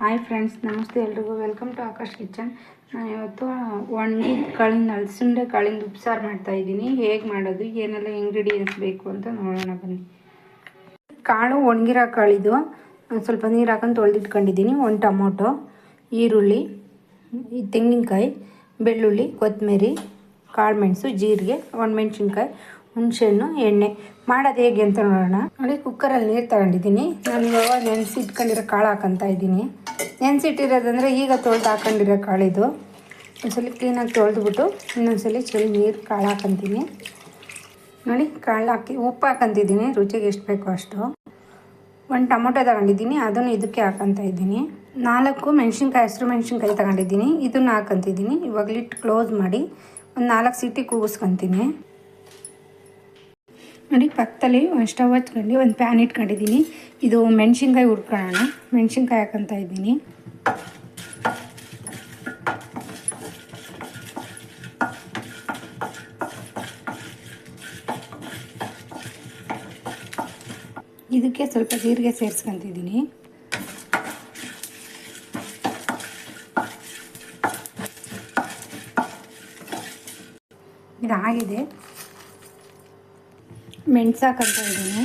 Hi friends ನಮಸ್ತೆ ಎಲ್ರಿಗೂ. Welcome to Akash kitchen ನಾನು ಇವತ್ತು ಒಣಗಿ ಕಾಳಿಂದ ಅಲಸಂಡೆ ಕಾಳಿಂದ ಉಪ್ಸಾರು ಮಾಡ್ತಾ ಇದ್ದೀನಿ. ಹೇಗೆ ಮಾಡೋದು, ಏನೆಲ್ಲ ಇಂಗ್ರೀಡಿಯೆಂಟ್ಸ್ ಬೇಕು ಅಂತ ನೋಡೋಣ ಬನ್ನಿ. ಕಾಳು ಒಣಗಿರೋ ಕಾಳಿದು ಒಂದ್ ಸ್ವಲ್ಪ ನೀರು ಹಾಕೊಂಡು ತೊಳೆದಿಟ್ಕೊಂಡಿದ್ದೀನಿ. ಒಂದು ಟೊಮೊಟೊ, ಈರುಳ್ಳಿ, ಈ ತೆಂಗಿನಕಾಯಿ, ಬೆಳ್ಳುಳ್ಳಿ ಕೊತ್ತಂಬರಿ ಕಾಳು ಮೆಣಸು, ಜೀರಿಗೆ, ಒಣಮೆಣ್ಸಿನ್ಕಾಯಿ, ಹುಣಸೆಹಣ್ಣು, ಎಣ್ಣೆ. ಮಾಡೋದು ಹೇಗೆ ಅಂತ ನೋಡೋಣ. ನೋಡಿ ಕುಕ್ಕರಲ್ಲಿ ನೀರು ತಗೊಂಡಿದ್ದೀನಿ. ನಾನು ಇವಾಗ ನೆನೆಸಿ ಇಟ್ಕೊಂಡಿರೋ ಕಾಳು ಹಾಕೊಂತ ಇದ್ದೀನಿ. ನೆನೆಸಿಟ್ಟಿರೋದಂದರೆ ಈಗ ತೊಳೆದು ಹಾಕೊಂಡಿರೋ ಕಾಳಿದು. ಒಂದ್ಸಲ ಕ್ಲೀನಾಗಿ ತೊಳೆದ್ಬಿಟ್ಟು ಇನ್ನೊಂದ್ಸಲಿ ಚಳಿ ನೀರು ಕಾಳು ಹಾಕೊಂತೀನಿ. ನೋಡಿ, ಕಾಳು ಹಾಕಿ ಉಪ್ಪು ಹಾಕೊಂತಿದ್ದೀನಿ, ರುಚಿಗೆ ಎಷ್ಟು ಬೇಕೋ ಅಷ್ಟು. ಒಂದು ಟೊಮೊಟೊ ತಗೊಂಡಿದ್ದೀನಿ, ಅದನ್ನು ಇದಕ್ಕೆ ಹಾಕೊತ ಇದ್ದೀನಿ. ನಾಲ್ಕು ಮೆಣಸಿನ್ಕಾಯಿ, ಹಸಿರು ಮೆಣಸಿನ್ಕಾಯಿ ತಗೊಂಡಿದ್ದೀನಿ, ಇದನ್ನು ಹಾಕೊತಿದ್ದೀನಿ. ಇವಾಗ ಲಿಟ್ ಕ್ಲೋಸ್ ಮಾಡಿ ಒಂದು ನಾಲ್ಕು ಸಿಟಿ ಕೂಗಿಸ್ಕೊತೀನಿ. ನೋಡಿ, ಪಕ್ಕದಲ್ಲಿ ಒಂದು ಸ್ಟವ್ ಹಚ್ಕೊಂಡು ಒಂದು ಪ್ಯಾನ್ ಇಟ್ಕೊಂಡಿದ್ದೀನಿ. ಇದು ಮೆಣಸಿನ್ಕಾಯಿ ಹುರ್ಕೊಳ್ಳೋಣ. ಮೆಣಸಿನ್ಕಾಯಿ ಹಾಕೊಂತ ಇದ್ದೀನಿ. ಇದಕ್ಕೆ ಸ್ವಲ್ಪ ಜೀರಿಗೆ ಸೇರಿಸ್ಕೊಂತಿದ್ದೀನಿ. ಇದಾಗಿದೆ. ಮೆಣಸು ಹಾಕೊಂತ ಇದ್ದೀನಿ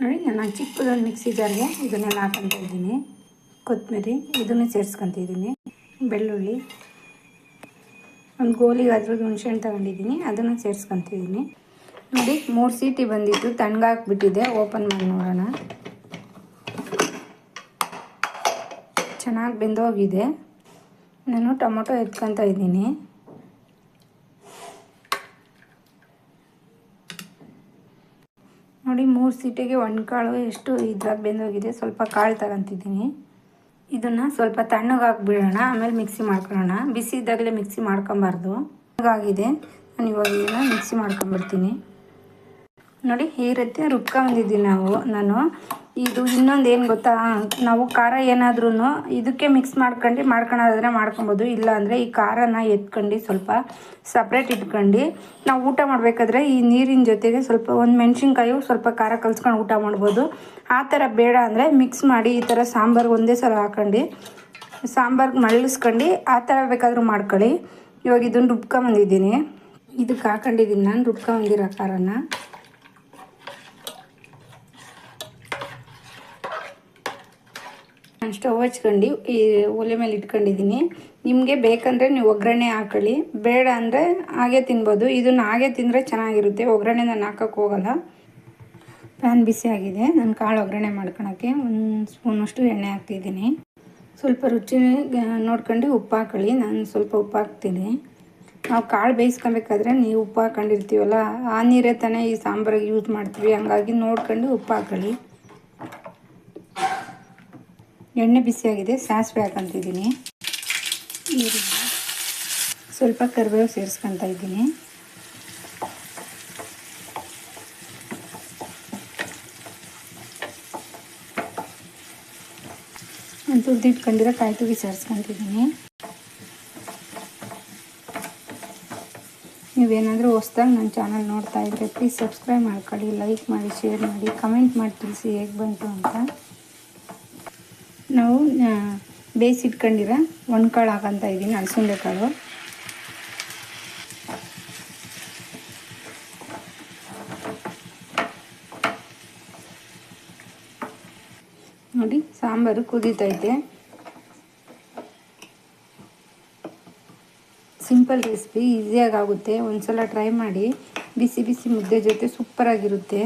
ನೋಡಿ ನಾನು ಚಿಕ್ಕದೊಂದು ಮಿಕ್ಸಿ ಜಾರ್ಗೆ ಇದನ್ನೆಲ್ಲ ಹಾಕೊಂತ ಇದ್ದೀನಿ ಕೊತ್ತಂಬರಿ, ಇದನ್ನು ಸೇರಿಸ್ಕೊತಿದ್ದೀನಿ ಬೆಳ್ಳುಳ್ಳಿ, ಒಂದು ಗೋಲಿಗೆ ಅದ್ರದ್ದು ಹುಣ್ಸೆಹಣ್ಣು ತಗೊಂಡಿದ್ದೀನಿ, ಅದನ್ನು ಸೇರಿಸ್ಕೊತಿದ್ದೀನಿ ನೋಡಿ, ಮೂರು ಸೀಟಿ ಬಂದಿದ್ದು ತಣ್ಣಗಾಕ್ಬಿಟ್ಟಿದೆ ಓಪನ್ ಮಾಡಿ ನೋಡೋಣ. ಚೆನ್ನಾಗಿ ಬೆಂದೋಗಿದೆ. ನಾನು ಟೊಮೊಟೊ ಎತ್ಕೊತ ಇದ್ದೀನಿ. ನೋಡಿ, ಮೂರು ಸೀಟಿಗೆ ಒಂದು ಕಾಳು ಎಷ್ಟು ಇದಾಗಿ ಬೆಂದೋಗಿದೆ. ಸ್ವಲ್ಪ ಕಾಳು ತಗೊಂತಿದ್ದೀನಿ. ಇದನ್ನು ಸ್ವಲ್ಪ ತಣ್ಣಗೆ ಹಾಕ್ಬಿಡೋಣ. ಆಮೇಲೆ ಮಿಕ್ಸಿ ಮಾಡ್ಕೊಳ್ಳೋಣ. ಬಿಸಿ ಇದ್ದಾಗಲೇ ಮಿಕ್ಸಿ ಮಾಡ್ಕೊಬಾರ್ದು. ಹಾಗಾಗಿದೆ ನಾನು ಇವಾಗ ಇದನ್ನು ಮಿಕ್ಸಿ ಮಾಡ್ಕೊಂಬಿಡ್ತೀನಿ. ನೋಡಿ, ಈ ರೀತಿ ರುಬ್ಕೊಂಡಿದ್ದೀನಿ ನಾವು. ನಾನು ಇದು ಇನ್ನೊಂದು ಏನು ಗೊತ್ತಾ? ನಾವು ಖಾರ ಏನಾದ್ರೂ ಇದಕ್ಕೆ ಮಿಕ್ಸ್ ಮಾಡ್ಕೊಂಡು ಮಾಡ್ಕೊಳೋದಾದ್ರೆ ಮಾಡ್ಕೊಬೋದು. ಇಲ್ಲ ಅಂದರೆ ಈ ಖಾರನ ಎತ್ಕೊಂಡು ಸ್ವಲ್ಪ ಸಪ್ರೇಟ್ ಇಟ್ಕೊಂಡು, ನಾವು ಊಟ ಮಾಡಬೇಕಾದ್ರೆ ಈ ನೀರಿನ ಜೊತೆಗೆ ಸ್ವಲ್ಪ ಒಂದು ಮೆಣಸಿನ್ಕಾಯು ಸ್ವಲ್ಪ ಖಾರ ಕಲ್ಸ್ಕೊಂಡು ಊಟ ಮಾಡ್ಬೋದು. ಆ ಥರ ಬೇಡ ಅಂದರೆ ಮಿಕ್ಸ್ ಮಾಡಿ ಈ ಥರ ಸಾಂಬಾರು ಒಂದೇ ಸಲ ಹಾಕೊಂಡು ಸಾಂಬಾರ್ಗೆ ಮಳ್ಳಿಸ್ಕೊಂಡು ಆ ಥರ ಬೇಕಾದರೂ ಮಾಡ್ಕೊಳ್ಳಿ. ಇವಾಗ ಇದನ್ನು ರುಬ್ಕೊಂಬಂದಿದ್ದೀನಿ ಇದಕ್ಕೆ ಹಾಕೊಂಡಿದ್ದೀನಿ ನಾನು ರುಬ್ಕೊಂಬಂದಿರೋ ಖಾರನ. ಸ್ಟವ್ ಹಚ್ಕೊಂಡು ಈ ಒಲೆ ಮೇಲೆ ಇಟ್ಕೊಂಡಿದ್ದೀನಿ. ನಿಮಗೆ ಬೇಕಂದರೆ ನೀವು ಒಗ್ಗರಣೆ ಹಾಕೊಳ್ಳಿ. ಬೇಡ ಅಂದರೆ ಹಾಗೆ ತಿನ್ಬೋದು. ಇದನ್ನು ಹಾಗೆ ತಿಂದರೆ ಚೆನ್ನಾಗಿರುತ್ತೆ. ಒಗ್ಗರಣೆ ನಾನು ಹಾಕೋಕ್ಕೆ ಹೋಗಲ್ಲ. ಪ್ಯಾನ್ ಬಿಸಿ ಆಗಿದೆ. ನಾನು ಕಾಳು ಒಗ್ಗರಣೆ ಮಾಡ್ಕೊಳಕ್ಕೆ ಒಂದು ಸ್ಪೂನಷ್ಟು ಎಣ್ಣೆ ಹಾಕ್ತಿದ್ದೀನಿ. ಸ್ವಲ್ಪ ರುಚಿ ನೋಡ್ಕೊಂಡು ಉಪ್ಪು ಹಾಕೊಳ್ಳಿ. ನಾನು ಸ್ವಲ್ಪ ಉಪ್ಪು ಹಾಕ್ತೀನಿ. ನಾವು ಕಾಳು ಬೇಯಿಸ್ಕೊಬೇಕಾದ್ರೆ ನೀವು ಉಪ್ಪು ಹಾಕೊಂಡಿರ್ತೀವಲ್ಲ, ಆ ನೀರೇ ತಾನೇ ಈ ಸಾಂಬಾರಿಗೆ ಯೂಸ್ ಮಾಡ್ತೀವಿ. ಹಂಗಾಗಿ ನೋಡ್ಕೊಂಡು ಉಪ್ಪು ಹಾಕೊಳ್ಳಿ. ಎಣ್ಣೆ ಬಿಸಿಯಾಗಿದೆ, ಸಾಸಿವೆ ಹಾಕೊಂತಿದ್ದೀನಿ. ಸ್ವಲ್ಪ ಕರಿಬೇವು ಸೇರಿಸ್ಕೊತ ಇದ್ದೀನಿ. ತುರ್ದಿಟ್ಕೊಂಡಿರೋ ಕಾಯಿ ತುಗಿ ಸೇರಿಸ್ಕೊತಿದ್ದೀನಿ. ನೀವೇನಾದರೂ ಹೊಸ್ದಾಗಿ ನನ್ನ ಚಾನಲ್ ನೋಡ್ತಾ ಇದ್ರೆ ಪ್ಲೀಸ್ ಸಬ್ಸ್ಕ್ರೈಬ್ ಮಾಡ್ಕೊಳ್ಳಿ ಲೈಕ್ ಮಾಡಿ ಶೇರ್ ಮಾಡಿ ಕಮೆಂಟ್ ಮಾಡಿ, ತಿಳಿಸಿ ಹೇಗೆ ಬಂತು ಅಂತ. ನಾವು ಒಂದು ಕಾಳು ಹಾಕಂತ ಇದ್ದೀನಿ ಅಲಸಂದೆ ಕಾಳು ನೋಡಿ, ಸಾಂಬಾರು ಕುದೀತೈತೆ ಸಿಂಪಲ್ ರೆಸಿಪಿ, ಈಸಿಯಾಗಿ ಆಗುತ್ತೆ. ಒಂದು ಸಲ ಟ್ರೈ ಮಾಡಿ. ಬಿಸಿ ಬಿಸಿ ಮುದ್ದೆ ಜೊತೆ ಸೂಪರಾಗಿರುತ್ತೆ.